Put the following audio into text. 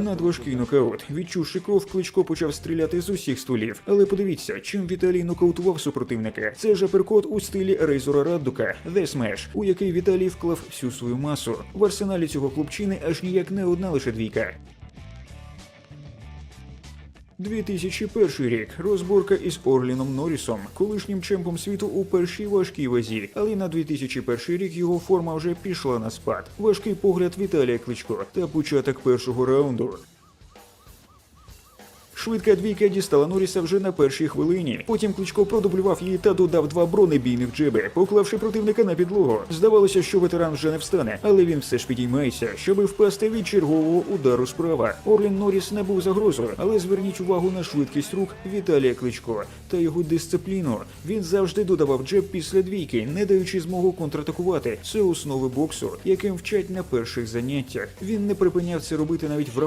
Надважкий нокаут. Відчувши кров, кличко почав стріляти з усіх стволів. Але подивіться, чим Віталій нокаутував супротивника. Це ж аперкот у стилі Рейзора Раддука The Smash, у який Віталій вклав всю свою масу. В арсеналі цього хлопчини аж ніяк не одна лише двійка. 2001 рік розборка із Орліном Норрісом, колишнім чемпом світу у першій важкій вазі, але на 2001 рік його форма вже пішла на спад. Важкий погляд Віталія Кличко та початок першого раунду. Швидка двійка дістала Норріса вже на першій хвилині. Потім Кличко продублював її та додав два бронебійних джеби, поклавши противника на підлогу. Здавалося, що ветеран вже не встане, але він все ж підіймається, щоби впасти від чергового удару справа. Орлін Норріс не був загрозою, але зверніть увагу на швидкість рук Віталія Кличко та його дисципліну. Він завжди додавав джеб після двійки, не даючи змогу контратакувати. Це основи боксу, яким вчать на перших заняттях. Він не припиняв це робити навіть враховуючи